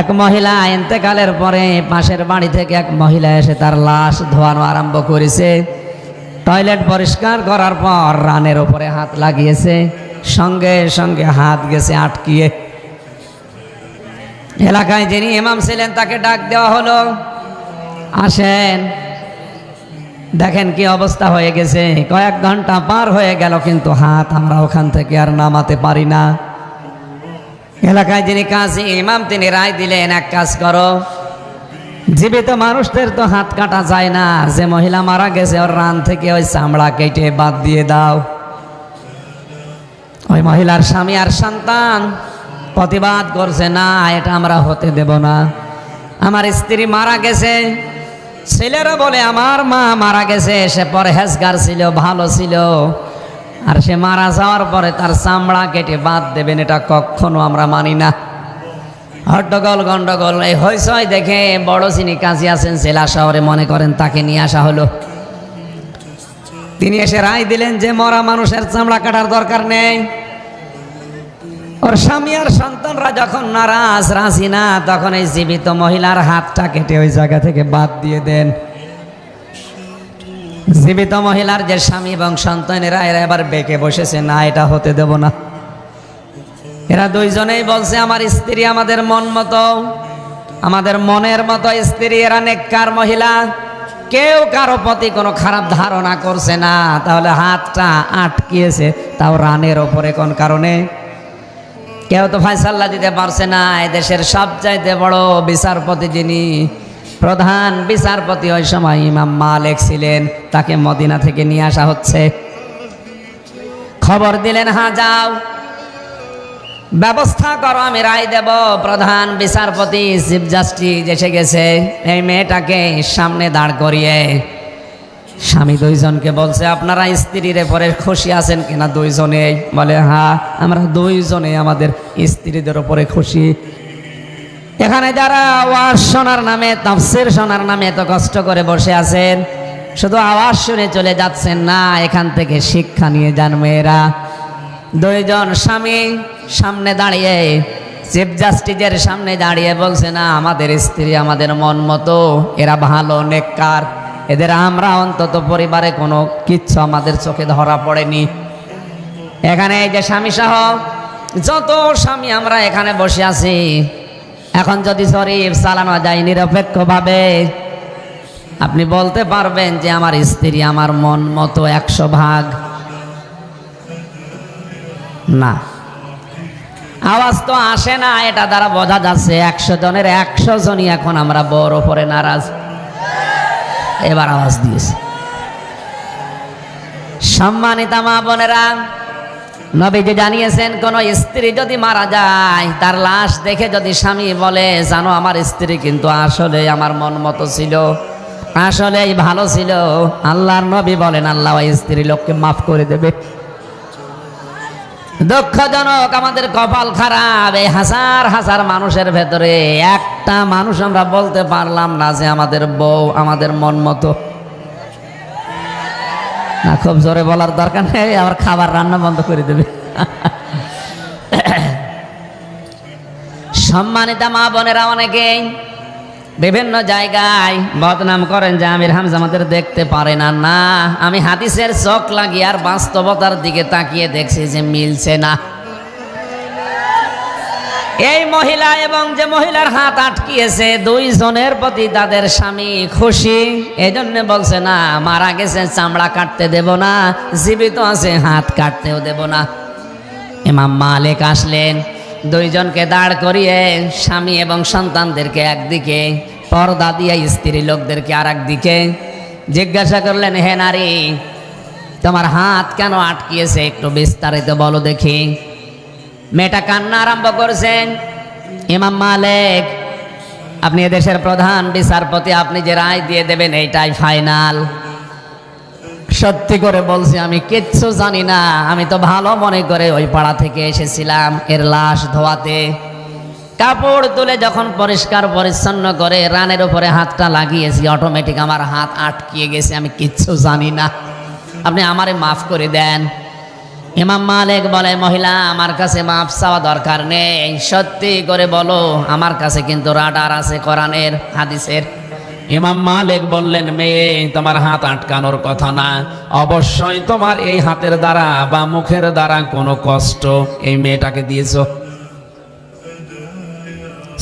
এক মহিলা এতেকালের পরে পাশের বাড়ি থেকে এক মহিলা এসে তার লাশ ধোয়ানো আরম্ভ করেছে। টয়লেট পরিষ্কার করার পর রানের ওপরে হাত লাগিয়েছে, সঙ্গে সঙ্গে হাত গেছে আটকিয়ে। এলাকায় যিনি ইমাম ছিলেন তাকে ডাক দেওয়া হলো। আসেন। দেখেন কি অবস্থা হয়ে গেছে। কয়েক ঘণ্টা পার হয়ে গেল কিন্তু হাত আমরা ওখান থেকে আর নামাতে পারি না। এলাকায় যিনি কাজী, ইমাম তিনি রায় দিলেন, এক কাজ করো। জীবিত মানুষদের তো হাত কাটা যায় না। যে মহিলা মারা গেছে, ওর রান থেকে ওই চামড়া কেটে বাদ দিয়ে দাও। ওই মহিলার স্বামী আর সন্তান প্রতিবাদ করছে, না, এটা আমরা হতে দেব না। আমার স্ত্রী মারা গেছে। ছেলেরা বলে, আমার মা মারা গেছে, সে পরে পরহেজগার ছিল, ভালো ছিল। আর সে মারা যাওয়ার পরে তার চামড়া কেটে বাদ দেবেন, এটা কখনো আমরা মানি না। হট্টগোল, গন্ডগোল, এই হইসই দেখে বড় চিনি কাজী আছেন জেলা শহরে মনে করেন তাকে নিয়ে আসা হলো। তিনি এসে রায় দিলেন যে মরা মানুষের চামড়া কাটার দরকার নেই। ওর স্বামী আর সন্তানরা যখন নারাজ, রাজি না, তখন এই জীবিত মহিলার হাতটা কেটে ওই জায়গা থেকে বাদ দিয়ে দেন। জীবিত মহিলার যে স্বামী এবং সন্তানেরা এরা এবার বেঁকে বসেছে। না, এটা হতে দেব না। এরা দুইজনেই বলছে, আমার স্ত্রী আমাদের মন মতো, আমাদের মনের মতো স্ত্রী, এরা নেককার মহিলা। কেউ কারও প্রতি কোনো খারাপ ধারণা করছে না। তাহলে হাতটা আটকিয়েছে, তাও রানের ওপরে কোন কারণে? কেউ তো ফাইসাল্লা দিতে পারছে না। এই দেশের সবচাইতে বড় বিচারপতি যিনি প্রধান বিচারপতি ওই সময় ইমাম মালেক ছিলেন, তাকে মদিনা থেকে নিয়ে আসা হচ্ছে। খবর দিলেন হ্যাঁ যাও। ব্যবস্থা করো, আমি রায় দেব। প্রধান বিচারপতি চিফ জাস্টিস এসে গেছে। এই মেয়েটাকে সামনে দাঁড় করিয়ে। স্বামী দুইজনকে বলছে, আপনারা স্ত্রীর পরে খুশি আছেন কিনা দুইজনে বলে হ্যাঁ আমরা দুইজনে আমাদের স্ত্রীদের ওপরে খুশি। এখানে যারা ওয়াজ শোনার নামে, তাফসির শোনার নামে এত কষ্ট করে বসে আছেন, শুধু আওয়াজ শুনে চলে যাচ্ছেন না, এখান থেকে শিক্ষা নিয়ে যান মেয়েরা। দুইজন স্বামী সামনে দাঁড়িয়ে চিফ জাস্টিসের সামনে দাঁড়িয়ে বলছে, না, আমাদের স্ত্রী আমাদের মন মতো, এরা ভালো, নেককার। এদের আমরা অন্তত পরিবারে কোনো কিচ্ছু আমাদের চোখে ধরা পড়েনি। এখানে এই যে স্বামী সহ যত স্বামী আমরা এখানে বসে আছি এখন যদি শরীফ চালানো যায় নিরপেক্ষভাবে, আপনি বলতে পারবেন যে আমার স্ত্রী আমার মন মতো একশো ভাগ। না। আওয়াজ তো আসে না, এটা দ্বারা বোঝা যাচ্ছে একশো জনের একশো জনই এখন আমরা বড় ওপরে নারাজ। এবার আওয়াজ দিয়েছে। সম্মানিতা মা বোনেরা নবীজি জানিয়েছেন, কোন স্ত্রী যদি মারা যায়, তার লাশ দেখে যদি স্বামী বলে, জানো, আমার স্ত্রী কিন্তু আসলে আমার মন মতো ছিল, আসলেই ভালো ছিল। আল্লাহর নবী বলেন, আল্লাহ ওই স্ত্রী লোককে মাফ করে দেবে। দুঃখজনক, আমাদের কপাল খারাপ। এই হাজার হাজার মানুষের ভেতরে একটা মানুষ আমরা বলতে পারলাম না যে আমাদের বউ আমাদের মন মতো। খুব জোরে বলার দরকার নেই আমার খাবার রান্না বন্ধ করে দেবে। সম্মানিত মা বোনেরা অনেকেই বিভিন্ন জায়গায় বদনাম করেন যে আমির হামজা আমাদের দেখতে পারে না। না, আমি হাদিসের চোখ লাগিয়ে আর বাস্তবতার দিকে তাকিয়ে দেখছি যে মিলছে না। এই মহিলা এবং যে মহিলার হাত আটকিয়েছে, দুইজনের প্রতি তাদের স্বামী খুশি। এই জন্য বলছে, না, মারা গেছে, চামড়া কাটতে দেব না, জীবিত আছে, হাত কাটতেও দেব না। ইমাম মালিক আসলেন, দুইজনকে দাঁড় করিয়ে স্বামী এবং সন্তানদেরকে একদিকে, পর্দা দিয়ে স্ত্রী লোকদেরকে আর একদিকে জিজ্ঞাসা করলেন, হে নারী, তোমার হাত কেন আটকিয়েছে? একটু বিস্তারিত বলো দেখি। মেয়েটা কান্না আরম্ভ করছেন। ইমাম মালিক, আপনি এদেশের প্রধান বিচারপতি, আপনি যে রায় দিয়ে দেবেন, এইটাই ফাইনাল। সত্যি করে বলছি, আমি কিচ্ছু জানি না। আমি তো ভালো মনে করে ওই পাড়া থেকে এসেছিলাম, এর লাশ ধোয়াতে। কাপড় তুলে যখন পরিষ্কার পরিচ্ছন্ন করে রানের উপরে হাতটা লাগিয়েছি অটোমেটিক আমার হাত আটকিয়ে গেছে, আমি কিচ্ছু জানি না। আপনি আমারে মাফ করে দেন। ইমাম মালিক বলে, মহিলা, আমার কাছে মাপ চাওয়া দরকার নেই। সত্যি করে বলো, আমার কাছে কিন্তু রাডার আছে কোরআনের, হাদিসের। ইমাম মালিক বললেন, মেয়ে, তোমার হাত আটকানোর কথা না। অবশ্যই তোমার এই হাতের দ্বারা বা মুখের দ্বারা কোনো কষ্ট এই মেয়েটাকে দিয়েছ।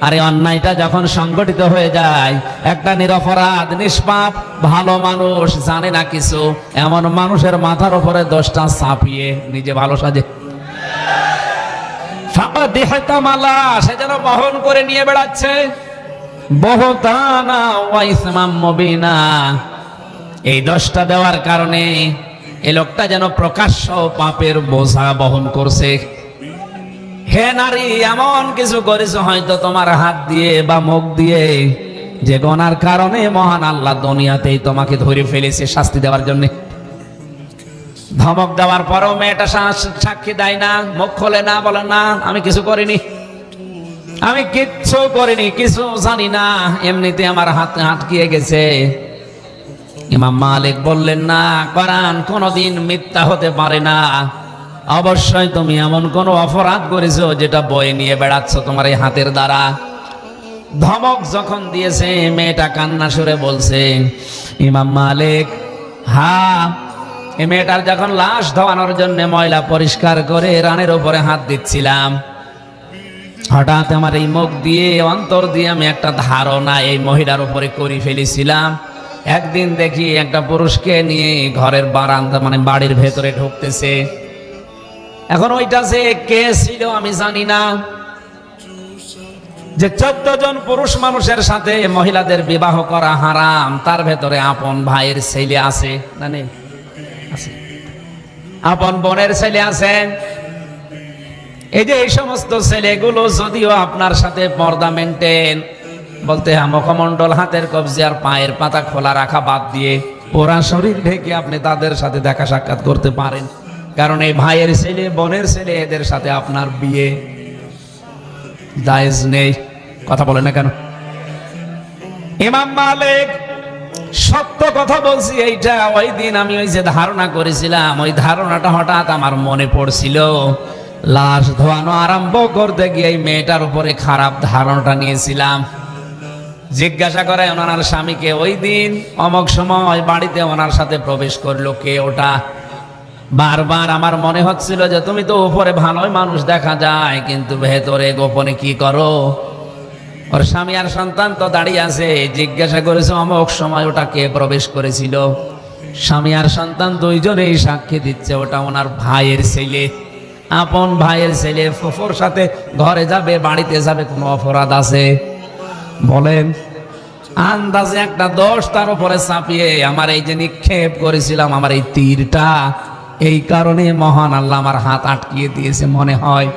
আর অন্যায়টা যখন সংগঠিত হয়ে যায়, একটা নিরপরাধ, নিষ্পাপ, ভালো মানুষ জানে না কিছু, এমন মানুষের মাথার উপরে দশটা চাপিয়ে নিজে ভালো সাজে। ফাঁকা দেহাতা মালা, সে যেন বহন করে নিয়ে বেড়াচ্ছে। বহুতানা ওয়াইসমাম মবিনা। এই দশটা দেওয়ার কারণে এই লোকটা যেন প্রকাশ্য পাপের বোঝা বহন করছে। হে নারী, এমন কিছু করেছ হয়তো তোমার হাত দিয়ে বা মুখ দিয়ে। যে গনার কারণে মহান আল্লাহ দুনিয়াতেই তোমাকে ধরে ফেলেছে শাস্তি দেওয়ার জন্য। ধমক দেওয়ার পরও মেয়েটা সাক্ষী দেয় না, মুখ খোলে না, বলে, না, আমি কিছু করিনি। আমি কিচ্ছু করিনি, কিছু জানি না। এমনিতে আমার হাত আটকিয়ে গেছে। ইমাম মালিক বললেন, না, কোরআন কোনোদিন মিথ্যা হতে পারে না। অবশ্যই তুমি এমন কোনো অপরাধ করেছ যেটা বয়ে নিয়ে বেড়াচ্ছ তোমার এই হাতের দ্বারা? ধমক যখন দিয়েছে, মেয়েটা কান্না সুরে বলছে, ইমাম মালিক হা এই মেয়েটার যখন লাশ ধোয়ানোর জন্য ময়লা পরিষ্কার করে রানের উপরে হাত দিচ্ছিলাম, হঠাৎ আমার এই মুখ দিয়ে, অন্তর দিয়ে আমি একটা ধারণা এই মহিলার উপরে করে ফেলেছিলাম। একদিন দেখি একটা পুরুষকে নিয়ে ঘরের বারান্দা মানে বাড়ির ভেতরে ঢুকতেছে। এখন ওইটা যে কে ছিল আমি জানি না। যে চোদ্দ জন পুরুষ মানুষের সাথে মহিলাদের বিবাহ করা হারাম, তার ভেতরে আপন ভাইয়ের ছেলে আছে আপন বোনের ছেলে আছে। এই যে এই সমস্ত ছেলেগুলো যদিও আপনার সাথে পর্দা মেনটেন বলতে হ্যাঁ মুখমণ্ডল, হাতের কবজি আর পায়ের পাতা খোলা রাখা বাদ দিয়ে ওরা শরীর ঢেকে আপনি তাদের সাথে দেখা সাক্ষাৎ করতে পারেন। কারণ এই ভাইয়ের ছেলে, বোনের ছেলে, এদের সাথে আপনার বিয়ে। জায়েজ নেই। কথা বলে না কেন? ইমাম মালিক, সত্য কথা বলছি এইটা। ওই দিন আমি ওই যে ধারণা করেছিলাম, ওই ধারণাটা হঠাৎ আমার মনে পড়ছিল। লাশ ধোয়ানো আরম্ভ করতে গিয়ে এই মেয়েটার উপরে খারাপ ধারণাটা নিয়েছিলাম। জিজ্ঞাসা করে ওনার স্বামীকে, ওই দিন অমক সময় বাড়িতে ওনার সাথে প্রবেশ করল কে ওটা? বারবার আমার মনে হচ্ছিল যে তুমি তো উপরে ভালোই মানুষ দেখা যায়, কিন্তু ভেতরে গোপনে কি করো? ওর স্বামী আর সন্তান তো দাঁড়িয়ে আছে। জিজ্ঞাসা করেছে, অমক সময় ওটা কে প্রবেশ করেছিল? স্বামী আর সন্তান দুইজনেই সাক্ষী দিচ্ছে, ওটা ওনার ভাইয়ের ছেলে। আপন ভাইয়ের ছেলে, ফুফোর সাথে ঘরে যাবে, বাড়িতে যাবে, কোনো অপরাধ আছে? বলেন, আন্দাজে একটা দোষ তার উপরে চাপিয়ে আমার এই যে নিক্ষেপ করেছিলাম, আমার এই তীরটা এই কারণে মহান আল্লাহ আমার হাত আটকিয়ে দিয়েছে মনে হয়